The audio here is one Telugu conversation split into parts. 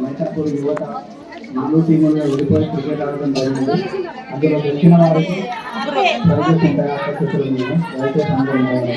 మైసపూర్ యువత నాలుగు టీములుగా విడిపోయి క్రికెట్ ఆడడం జరిగింది అందులో గెలిచిన వారికి ప్రైజెస్ ఉంటాయి ఆకర్షితులు దయచేసి అందరూ ఉండాలి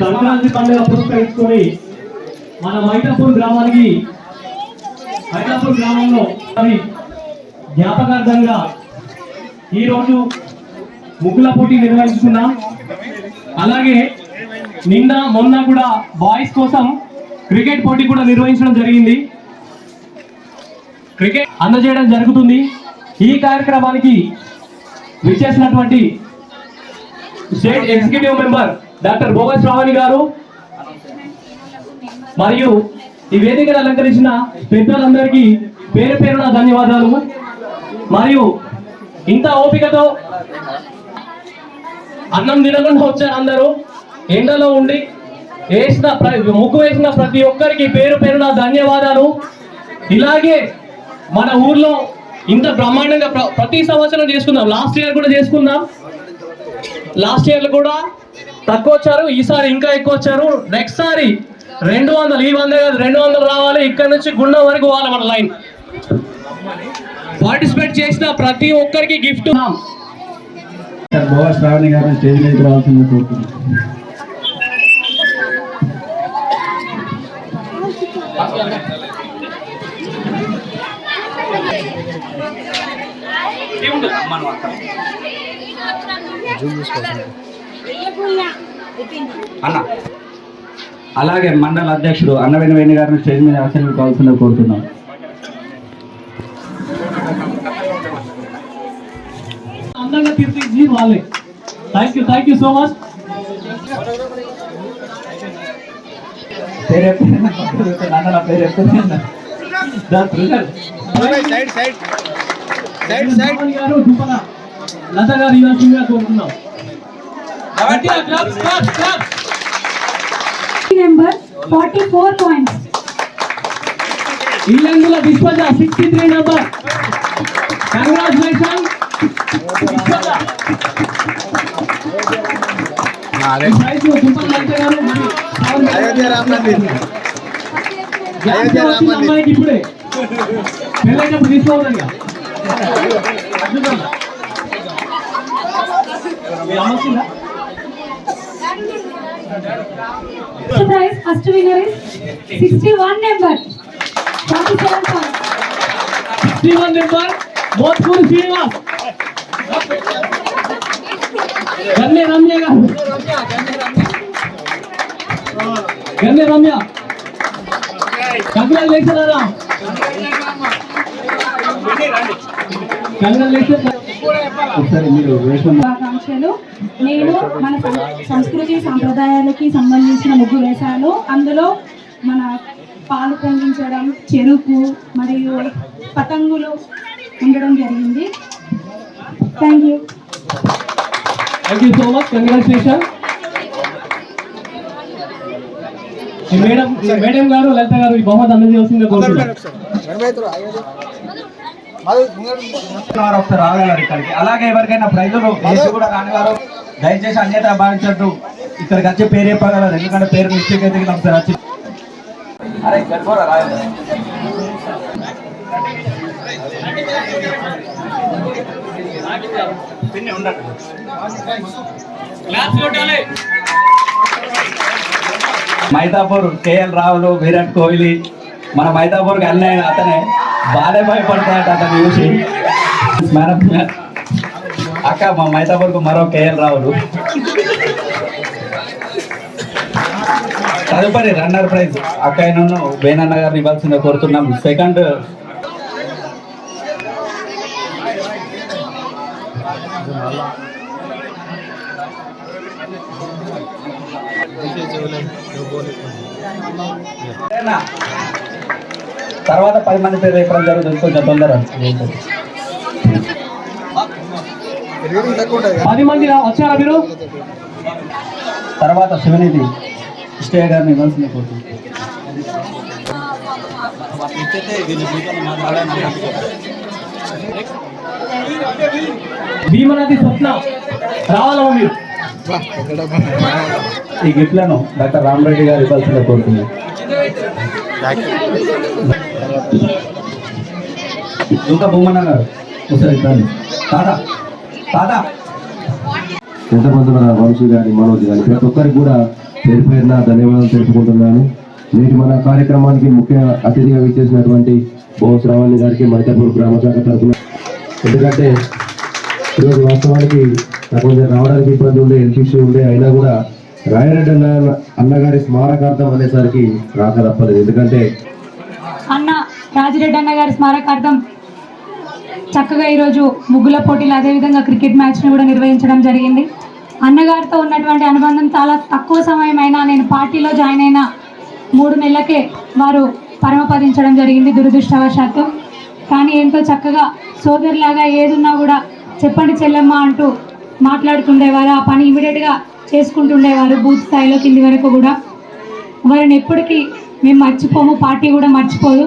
సంక్రాంతి పండుగ పురస్కరించుకొని మన మైటాపూర్ గ్రామానికి మైటాపూర్ గ్రామంలో జ్ఞాపకార్థంగా ఈరోజు ముగ్గుల పోటీ నిర్వహించుకున్నాం. అలాగే నిన్న మొన్న కూడా బాయ్స్ కోసం క్రికెట్ పోటీ కూడా నిర్వహించడం జరిగింది. క్రికెట్ అందజేయడం జరుగుతుంది. ఈ కార్యక్రమానికి విచ్చేసినటువంటి స్టేట్ ఎగ్జిక్యూటివ్ మెంబర్ డాక్టర్ భోగ శ్రావణి గారు. మరియు ఈ వేదికను అలంకరించిన పెద్దలందరికీ పేరు పేరున ధన్యవాదాలు. మరియు ఇంత ఓపికతో అన్నం తినకుండా వచ్చారు అందరూ. ఎండలో ఉండి వేసిన ప్ర- ముగ్గు వేసిన ప్రతి ఒక్కరికి పేరు పేరున ధన్యవాదాలు. ఇలాగే మన ఊర్లో ఇంత బ్రహ్మాండంగా ప్ర- ప్రతి సంవత్సరం చేసుకుందాం. లాస్ట్ ఇయర్ కూడా చేసుకుందాం. లాస్ట్ ఇయర్ కూడా తక్కువ వచ్చారు ఈసారి ఇంకా ఎక్కువ వచ్చారు. నెక్స్ట్ సారి రెండు వందలు ఈ వంద కాదు రెండు వందలు రావాలి. ఇక్కడ నుంచి గుండం వరకు పోవాలి మన లైన్. పార్టిసిపేట్ చేసిన ప్రతి ఒక్కరికి గిఫ్ట్ కోరుతున్నాను అన్న అలాగే మండల అధ్యక్షుడు అన్నవేణి వేణి గారిని స్టేజ్ మీద ఆశీర్వాదం కావాల్సిందిగా కోరుతున్నాం. అందంగా తీర్చిది వాళ్ళే. Thank you thank you so much పేరు ఎప్పుడు పేరు ఎప్పుడు లత గారు ఇవ్వాల్సిందిగా కోరుతున్నాం claps. number 44 points. Illandula Vishwaja sixty three number congratulation. Ayodhya Rama Mandir. ఇప్పుడే. పెళ్ళైనప్పుడు తీసుకోవాలి ఇక. అద్భుతం. మీ అమ్మ వచ్చిందా? The prize first winner is 61 number. 47 points. శ్రీవన్ నెంబర్ మోత్కూరు శ్రీనివాస్ గన్నె రమ్య గారు గన్నె రమ్య కంగ్రాచులేషన్ అన్నా కంగ్రాచులేషన్ ఒకసారి మీరు వేషం శుభాకాంక్షలు నేను మన సంస్కృతి సాంప్రదాయాలకి సంబంధించిన ముగ్గు వేశాను. అందులో మన పాలు పొంగించడం చెరుకు మరియు పతంగులు ఉండడం జరిగింది. Thank you thank you so much congratulation madam madam గారు లలిత గారు ఈ బహుమతి అందజేయాల్సిందిగా కోరుతున్నాను వారు ఒకసారి రాగలరు ఇక్కడికి. అలాగే ఎవరికైనా ప్రైజులు వేసి కూడా రాని వారు దయచేసి అన్యత భావించద్దు. ఇక్కడికి వచ్చి పేరు చెప్పగలరు. ఎందుకంటే పేరు మిస్టేక్ అయితే ఒకసారి వచ్చి అరే గడిపోరా రాయలు కేఎల్ రావులు విరాట్ కోహ్లీ. మన మైదాపూర్కి అన్నయ్య అతనే. బాగా భయపడతాయట అతను చూసి. అక్క మా మైతాపూర్కు మరో కేఎల్ రాహుల్ తదుపరి రన్నర్ ప్రైజ్. అక్కయ్యను వేణన్న గారిని ఇవ్వాల్సిందిగా కోరుతున్నాం. సెకండ్. తర్వాత పది మంది పేరు చెప్పడం జరుగుతుంది. కొంచెం తొందర పది మంది వచ్చారా మీరు? తర్వాత శివనిధి ఇష్టయ్య గారిని ఇవ్వాల్సింది కోరుతున్నాం భీమనది స్వప్న రావాలమ్మా మీరు? ఈ గిఫ్ట్లను డాక్టర్ రామరెడ్డి గారు ఇవ్వాల్సిందిగా కోరుతున్నాను ఇంకా భూమన్న గారు. ఒకసారి ఇవ్వండి తాత తాత. ఎంతమంది మన వంశీ గారి మనోజ్ గారి ప్రతి ఒక్కరికి కూడా పేరు పేరున ధన్యవాదాలు తెలుపుకుంటున్నాను. నేటి మన కార్యక్రమానికి ముఖ్య అతిథిగా విచ్చేసినటువంటి బోస్ రావణి గారికి మైతపూర్ గ్రామ శాఖ తరఫున. ఎందుకంటే ఈరోజు వాస్తవానికి నాకు కొంచెం రావడానికి ఇబ్బంది ఉండే హెల్త్ ఇష్యూ ఉండే అయినా కూడా రాయరెడ్డి అన్న అన్నగారి స్మారకార్థం అనేసరికి రాక తప్పలేదు. ఎందుకంటే రాజిరెడ్డి అన్న గారి స్మారకార్థం చక్కగా ఈరోజు ముగ్గుల పోటీలు అదేవిధంగా క్రికెట్ మ్యాచ్ని కూడా నిర్వహించడం జరిగింది. అన్నగారితో ఉన్నటువంటి అనుబంధం చాలా తక్కువ సమయం అయినా నేను పార్టీలో జాయిన్ అయిన మూడు నెలలకే వారు పరమపదించడం జరిగింది దురదృష్టవశాత్తు. కానీ ఎంతో చక్కగా సోదరులాగా ఏదున్నా కూడా చెప్పండి చెల్లెమ్మ అంటూ మాట్లాడుతుండేవారు ఆ పని ఇమీడియట్గా చేసుకుంటుండేవారు బూత్ స్థాయిలో కింది వరకు కూడా. వారిని ఎప్పటికీ మేము మర్చిపోము పార్టీ కూడా మర్చిపోదు.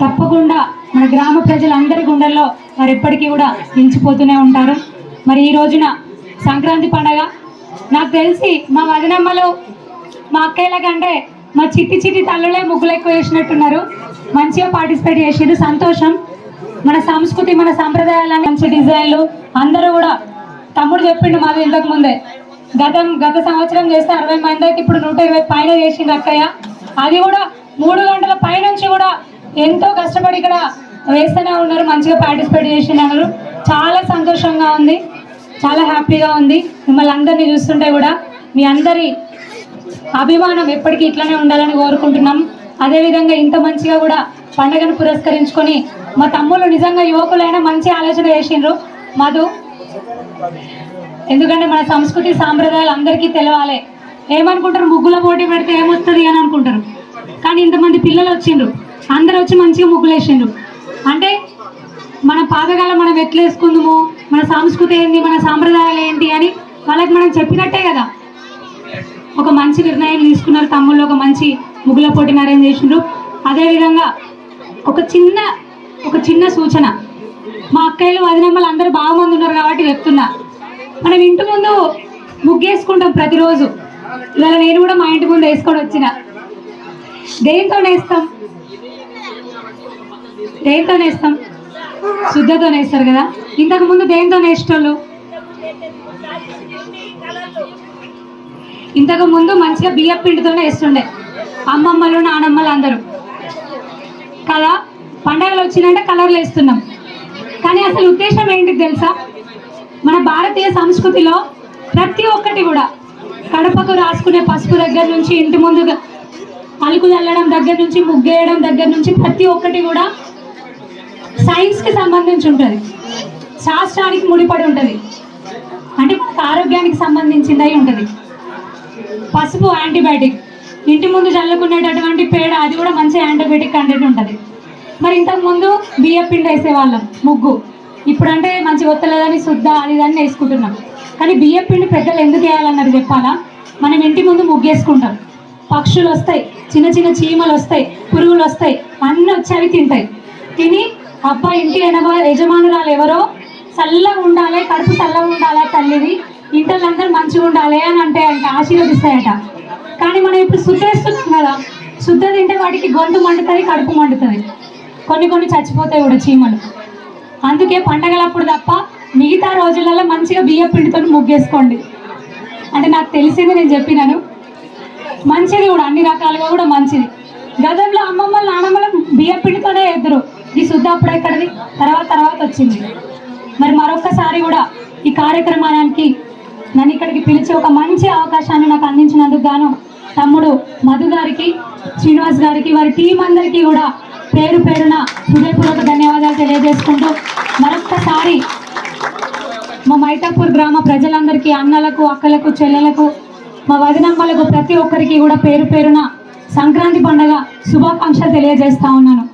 తప్పకుండా మన గ్రామ ప్రజలందరి గుండెల్లో వారు ఎప్పటికీ కూడా నిలిచిపోతూనే ఉంటారు. మరి ఈ రోజున సంక్రాంతి పండగ నాకు తెలిసి మా వదినమ్మలు మా అక్కయ్యల కంటే మా చిట్టి చిట్టి తల్లులే ముగ్గులు ఎక్కువ వేసినట్టున్నారు. మంచిగా పార్టిసిపేట్ చేసిండ్రు సంతోషం. మన సంస్కృతి మన సంప్రదాయాలు మంచి డిజైన్లు. అందరూ కూడా తమ్ముడు చెప్పిండు మాది ఇంతకు ముందే. గతం గత సంవత్సరం చేస్తే అరవై మందికి ఇప్పుడు నూట ఇరవై పైన చేసింది అక్కయ్య. అది కూడా మూడు గంటల పైనుంచి కూడా ఎంతో కష్టపడి ఇక్కడ వేస్తూనే ఉన్నారు మంచిగా పార్టిసిపేట్ చేసినారు చాలా సంతోషంగా ఉంది. చాలా హ్యాపీగా ఉంది. మిమ్మల్ని అందరినీ చూస్తుంటే కూడా మీ అందరి అభిమానం ఎప్పటికీ ఇట్లానే ఉండాలని కోరుకుంటున్నాం. అదేవిధంగా ఇంత మంచిగా కూడా పండగను పురస్కరించుకొని మా తమ్ముళ్ళు నిజంగా యువకులైనా మంచి ఆలోచన చేసిండ్రు. మధు ఎందుకంటే మన సంస్కృతి సాంప్రదాయాలు అందరికీ తెలవాలి. ఏమనుకుంటారు ముగ్గుల పోటీ పెడితే ఏమొస్తుంది అని అనుకుంటారు. కానీ ఇంతమంది పిల్లలు వచ్చిండ్రు. అందరు వచ్చి మంచిగా ముగ్గులేసిండ్రు. అంటే మన పాతకాలం మనం ఎట్లేసుకుందాము? మన సంస్కృతి ఏంటి మన సాంప్రదాయాలు ఏంటి అని వాళ్ళకి మనం చెప్పినట్టే కదా. ఒక మంచి నిర్ణయం తీసుకున్నారు తమ్ముళ్ళు ఒక మంచి ముగ్గుల పోటీని అరేంజ్ చేసిండ్రు. అదేవిధంగా ఒక చిన్న ఒక చిన్న సూచన. మా అక్కయ్యలు వదినమ్మలు అందరూ బాగా మంది ఉన్నారు కాబట్టి చెప్తున్నా. మనం ఇంటి ముందు ముగ్గేసుకుంటాం ప్రతిరోజు. ఇవాళ నేను కూడా మా ఇంటి ముందు వేసుకొని వచ్చిన. దేంతో నేస్తాం? దేంతో నేస్తాం? శుద్ధతో నేస్తారు కదా. ఇంతకు ముందు దేంతో నేసేటోళ్ళు? ఇంతకు ముందు మంచిగా బియ్యం పిండితోనే వేస్తుండే. అమ్మమ్మలు నానమ్మలు అందరూ. కదా పండగలు వచ్చిందంటే కలర్లు వేస్తున్నాం. కానీ అసలు ఉద్దేశం ఏంటి తెలుసా? మన భారతీయ సంస్కృతిలో ప్రతి ఒక్కటి కూడా కడపకు రాసుకునే పసుపు దగ్గర నుంచి ఇంటి ముందు అలుకు చల్లడం దగ్గర నుంచి ముగ్గేయడం దగ్గర నుంచి ప్రతి ఒక్కటి కూడా సైన్స్కి సంబంధించి ఉంటుంది. శాస్త్రానికి ముడిపడి ఉంటుంది. అంటే మనకు ఆరోగ్యానికి సంబంధించిందై ఉంటుంది. పసుపు యాంటీబయాటిక్. ఇంటి ముందు చల్లుకునేటటువంటి పేడ అది కూడా మంచి యాంటీబయాటిక్ కంటెంట్ ఉంటుంది. మరి ఇంతకుముందు బియ్యం పిండి వేసేవాళ్ళం ముగ్గు. ఇప్పుడంటే మంచి ఒత్తలేదని శుద్ధ అది ఇదని వేసుకుంటున్నాం. కానీ బియ్య పిండి పెద్దలు ఎందుకు వేయాలన్నది చెప్పాలా? మనం ఇంటి ముందు ముగ్గు వేసుకుంటాం. పక్షులు వస్తాయి చిన్న చిన్న చీమలు వస్తాయి పురుగులు వస్తాయి అన్నీ వచ్చి అవి తింటాయి. తిని అప్ప ఇంటి ఎనభై యజమానురాలు ఎవరో? చల్లగా ఉండాలి కడుపు చల్లగా ఉండాలి తల్లిది ఇంటర్లందరూ మంచిగా ఉండాలి అని అంటే అంట ఆశీర్వదిస్తాయట. కానీ మనం ఇప్పుడు శుద్ధేస్తున్నాం కదా శుద్ధ తింటే వాటికి గొంతు మండుతుంది కడుపు మండుతుంది. కొన్ని కొన్ని చచ్చిపోతాయి కూడా చీమలు. అందుకే పండగలప్పుడు తప్ప మిగతా రోజులలో మంచిగా బియ్య పిండితో ముగ్గేసుకోండి. అంటే నాకు తెలిసింది నేను చెప్పినాను. మంచిది కూడా అన్ని రకాలుగా కూడా మంచిది. గతంలో అమ్మమ్మలు నానమ్మలు బియ్య పిండితోనే ఎదురు ఈ శుద్ధ అప్పుడు ఎక్కడిది? తర్వాత తర్వాత వచ్చింది. మరి మరొక్కసారి కూడా ఈ కార్యక్రమానికి నన్ను ఇక్కడికి పిలిచి ఒక మంచి అవకాశాన్ని నాకు అందించినందుకు గాను తమ్ముడు మధు గారికి శ్రీనివాస్ గారికి వారి టీం అందరికీ కూడా పేరు పేరున హృదయపూర్వక ధన్యవాదాలు తెలియజేసుకుంటూ మరొక్కసారి మా మైతాపూర్ గ్రామ ప్రజలందరికీ అన్నలకు అక్కలకు చెల్లెలకు మా వదినమ్మలకు ప్రతి ఒక్కరికి కూడా పేరు పేరున సంక్రాంతి పండగ శుభాకాంక్షలు తెలియజేస్తా ఉన్నాను.